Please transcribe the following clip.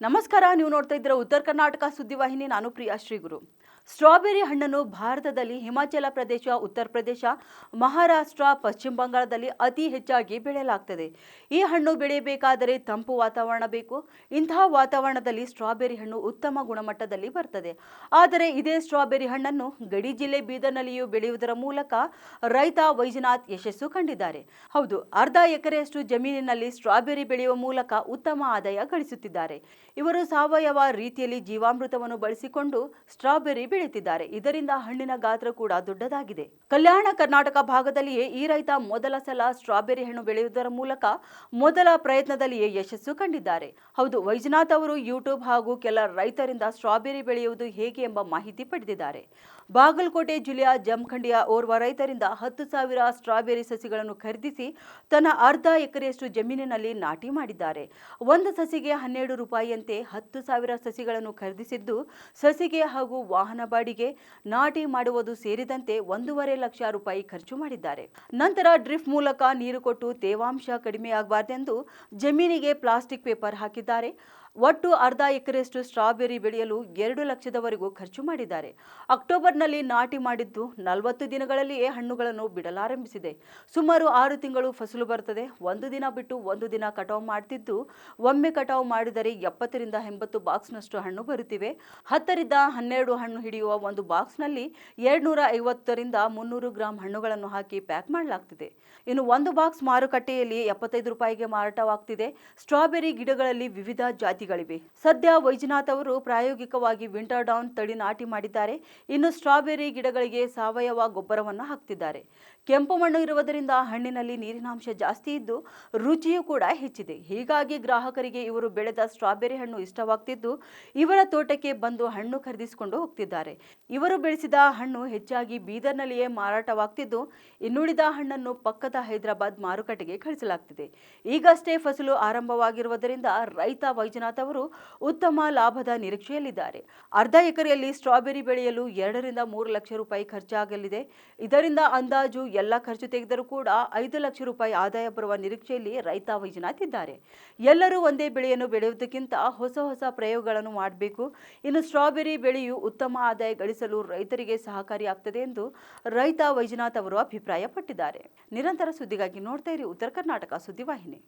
ನಮಸ್ಕಾರ. ನೀವು ನೋಡ್ತಾ ಇದ್ದೀರಾ ಉತ್ತರ ಕರ್ನಾಟಕ ಸುದ್ದಿವಾಹಿನಿ ನಾನು ಪ್ರಿಯಾ ಶ್ರೀಗುರು. ಸ್ಟ್ರಾಬೆರಿ ಹಣ್ಣನ್ನು ಭಾರತದಲ್ಲಿ ಹಿಮಾಚಲ ಪ್ರದೇಶ, ಉತ್ತರ ಪ್ರದೇಶ, ಮಹಾರಾಷ್ಟ್ರ, ಪಶ್ಚಿಮ ಬಂಗಾಳದಲ್ಲಿ ಅತಿ ಹೆಚ್ಚಾಗಿ ಬೆಳೆಯಲಾಗ್ತದೆ. ಈ ಹಣ್ಣು ಬೆಳೆಯಬೇಕಾದರೆ ತಂಪು ವಾತಾವರಣ ಬೇಕು. ಇಂತಹ ವಾತಾವರಣದಲ್ಲಿ ಸ್ಟ್ರಾಬೆರಿ ಹಣ್ಣು ಉತ್ತಮ ಗುಣಮಟ್ಟದಲ್ಲಿ ಬರ್ತದೆ. ಆದರೆ ಇದೇ ಸ್ಟ್ರಾಬೆರಿ ಹಣ್ಣನ್ನು ಗಡಿ ಜಿಲ್ಲೆ ಬೀದರ್ನಲ್ಲಿಯೂ ಬೆಳೆಯುವುದರ ಮೂಲಕ ರೈತ ವೈಜನಾಥ್ ಯಶಸ್ಸು ಕಂಡಿದ್ದಾರೆ. ಹೌದು, ಅರ್ಧ ಎಕರೆಯಷ್ಟು ಜಮೀನಿನಲ್ಲಿ ಸ್ಟ್ರಾಬೆರಿ ಬೆಳೆಯುವ ಮೂಲಕ ಉತ್ತಮ ಆದಾಯ ಗಳಿಸುತ್ತಿದ್ದಾರೆ. ಇವರು ಸಾವಯವ ರೀತಿಯಲ್ಲಿ ಜೀವಾಮೃತವನ್ನು ಬಳಸಿಕೊಂಡು ಸ್ಟ್ರಾಬೆರಿ ಬೆಳೆಯುತ್ತಿದ್ದಾರೆ ಇದರಿಂದ ಹಣ್ಣಿನ ಗಾತ್ರ ಕೂಡ ದೊಡ್ಡದಾಗಿದೆ. ಕಲ್ಯಾಣ ಕರ್ನಾಟಕ ಭಾಗದಲ್ಲಿಯೇ ಈ ರೈತ ಮೊದಲ ಸಲ ಸ್ಟ್ರಾಬೆರಿ ಹಣ್ಣು ಬೆಳೆಯುವುದರ ಮೂಲಕ ಮೊದಲ ಪ್ರಯತ್ನದಲ್ಲಿಯೇ ಯಶಸ್ಸು ಕಂಡಿದ್ದಾರೆ. ಹೌದು, ವೈಜನಾಥ್ ಅವರು ಯೂಟ್ಯೂಬ್ ಹಾಗೂ ಕೆಲ ರೈತರಿಂದ ಸ್ಟ್ರಾಬೆರಿ ಬೆಳೆಯುವುದು ಹೇಗೆ ಎಂಬ ಮಾಹಿತಿ ಪಡೆದಿದ್ದಾರೆ. ಬಾಗಲಕೋಟೆ ಜಿಲ್ಲೆಯ ಜಮಖಂಡಿಯ ಓರ್ವ ರೈತರಿಂದ ಹತ್ತು ಸಾವಿರ ಸ್ಟ್ರಾಬೆರಿ ಸಸಿಗಳನ್ನು ಖರೀದಿಸಿ ತನ್ನ ಅರ್ಧ ಎಕರೆಯಷ್ಟು ಜಮೀನಿನಲ್ಲಿ ನಾಟಿ ಮಾಡಿದ್ದಾರೆ. ಒಂದು ಸಸಿಗೆ ಹನ್ನೆರಡು ರೂಪಾಯಿಯಂತೆ ಹತ್ತು ಸಾವಿರ ಸಸಿಗಳನ್ನು ಖರೀದಿಸಿದ್ದು, ಸಸಿಗೆ ಹಾಗೂ ವಾಹನ ಬಾಡಿಗೆ ನಾಟಿ ಮಾಡುವುದು ಸೇರಿದಂತೆ ಒಂದೂವರೆ ಲಕ್ಷ ರೂಪಾಯಿ ಖರ್ಚು ಮಾಡಿದ್ದಾರೆ. ನಂತರ ಡ್ರಿಫ್ಟ್ ಮೂಲಕ ನೀರು ಕೊಟ್ಟು ತೇವಾಂಶ ಕಡಿಮೆಯಾಗಬಾರ್ದೆಂದು ಜಮೀನಿಗೆ ಪ್ಲಾಸ್ಟಿಕ್ ಪೇಪರ್ ಹಾಕಿದ್ದಾರೆ. ಒಟ್ಟು ಅರ್ಧ ಎಕರೆಯಷ್ಟು ಸ್ಟ್ರಾಬೆರಿ ಬೆಳೆಯಲು ಎರಡು ಲಕ್ಷದವರೆಗೂ ಖರ್ಚು ಮಾಡಿದ್ದಾರೆ. ಅಕ್ಟೋಬರ್ನಲ್ಲಿ ನಾಟಿ ಮಾಡಿದ್ದು ನಲವತ್ತು ದಿನಗಳಲ್ಲಿಯೇ ಹಣ್ಣುಗಳನ್ನು ಬಿಡಲಾರಂಭಿಸಿದೆ. ಸುಮಾರು ಆರು ತಿಂಗಳು ಫಸಲು ಬರುತ್ತದೆ. ಒಂದು ದಿನ ಬಿಟ್ಟು ಒಂದು ದಿನ ಕಟಾವು ಮಾಡ್ತಿದ್ದು, ಒಮ್ಮೆ ಕಟಾವು ಮಾಡಿದರೆ ಎಪ್ಪತ್ತರಿಂದ ಎಂಬತ್ತು ಬಾಕ್ಸ್ನಷ್ಟು ಹಣ್ಣು ಬರುತ್ತಿವೆ. ಹತ್ತರಿಂದ ಹನ್ನೆರಡು ಹಣ್ಣು ಹಿಡಿಯುವ ಒಂದು ಬಾಕ್ಸ್ನಲ್ಲಿ ಎರಡ್ನೂರ ಐವತ್ತರಿಂದ ಮುನ್ನೂರು ಗ್ರಾಂ ಹಣ್ಣುಗಳನ್ನು ಹಾಕಿ ಪ್ಯಾಕ್ ಮಾಡಲಾಗ್ತಿದೆ. ಇನ್ನು ಒಂದು ಬಾಕ್ಸ್ ಮಾರುಕಟ್ಟೆಯಲ್ಲಿ ಎಪ್ಪತ್ತೈದು ರೂಪಾಯಿಗೆ ಮಾರಾಟವಾಗ್ತಿದೆ. ಸ್ಟ್ರಾಬೆರಿ ಗಿಡಗಳಲ್ಲಿ ವಿವಿಧ ಜಾತಿಗಳಿವೆ ಸದ್ಯ ವೈಜನಾಥ್ ಅವರು ಪ್ರಾಯೋಗಿಕವಾಗಿ ವಿಂಟರ್ ಡೌನ್ ತಳಿ ನಾಟಿ ಮಾಡಿದ್ದಾರೆ. ಇನ್ನು ಸ್ಟ್ರಾಬೆರಿ ಗಿಡಗಳಿಗೆ ಸಾವಯವ ಗೊಬ್ಬರವನ್ನು ಹಾಕ್ತಿದ್ದಾರೆ. ಕೆಂಪು ಮಣ್ಣು ಇರುವುದರಿಂದ ಹಣ್ಣಿನಲ್ಲಿ ನೀರಿನಾಂಶ ಜಾಸ್ತಿ ಇದ್ದು ರುಚಿಯೂ ಕೂಡ ಹೆಚ್ಚಿದೆ. ಹೀಗಾಗಿ ಗ್ರಾಹಕರಿಗೆ ಇವರು ಬೆಳೆದ ಸ್ಟ್ರಾಬೆರಿ ಹಣ್ಣು ಇಷ್ಟವಾಗ್ತಿದ್ದು ಇವರ ತೋಟಕ್ಕೆ ಬಂದು ಹಣ್ಣು ಖರೀದಿಸಿಕೊಂಡು ಹೋಗ್ತಿದ್ದಾರೆ. ಇವರು ಬೆಳೆಸಿದ ಹಣ್ಣು ಹೆಚ್ಚಾಗಿ ಬೀದರ್ನಲ್ಲಿಯೇ ಮಾರಾಟವಾಗ್ತಿದ್ದು. ಇನ್ನುಳಿದ ಹಣ್ಣನ್ನು ಪಕ್ಕದ ಹೈದರಾಬಾದ್ ಮಾರುಕಟ್ಟೆಗೆ ಕಳಿಸಲಾಗ್ತಿದೆ. ಈಗಷ್ಟೇ ಫಸಲು ಆರಂಭವಾಗಿರುವುದರಿಂದ ರೈತ ವೈಜನಾಥ್ ಅವರು ಉತ್ತಮ ಲಾಭದ ನಿರೀಕ್ಷೆಯಲ್ಲಿದ್ದಾರೆ. ಅರ್ಧ ಎಕರೆಯಲ್ಲಿ ಸ್ಟ್ರಾಬೆರಿ ಬೆಳೆಯಲು ಎರಡರಿಂದ ಮೂರು ಲಕ್ಷ ರೂಪಾಯಿ ಖರ್ಚಾಗಲಿದೆ. ಇದರಿಂದ ಅಂದಾಜು ಎಲ್ಲ ಖರ್ಚು ತೆಗೆದರೂ ಕೂಡ ಐದು ಲಕ್ಷ ರೂಪಾಯಿ ಆದಾಯ ಬರುವ ನಿರೀಕ್ಷೆಯಲ್ಲಿ ರೈತ ವೈಜನಾಥ್ ಇದ್ದಾರೆ ಎಲ್ಲರೂ ಒಂದೇ ಬೆಳೆಯನ್ನು ಬೆಳೆಯುವುದಕ್ಕಿಂತ ಹೊಸ ಹೊಸ ಪ್ರಯೋಗಗಳನ್ನು ಮಾಡಬೇಕು. ಇನ್ನು ಸ್ಟ್ರಾಬೆರಿ ಬೆಳೆಯು ಉತ್ತಮ ಆದಾಯ ಗಳಿಸಲು ರೈತರಿಗೆ ಸಹಕಾರಿಯಾಗ್ತದೆ ಎಂದು ರೈತ ವೈಜನಾಥ್ ಅವರು ಅಭಿಪ್ರಾಯಪಟ್ಟಿದ್ದಾರೆ. ನಿರಂತರ ಸುದ್ದಿಗಾಗಿ ನೋಡ್ತಾ ಇರಿ ಉತ್ತರ ಕರ್ನಾಟಕ ಸುದ್ದಿವಾಹಿನಿ.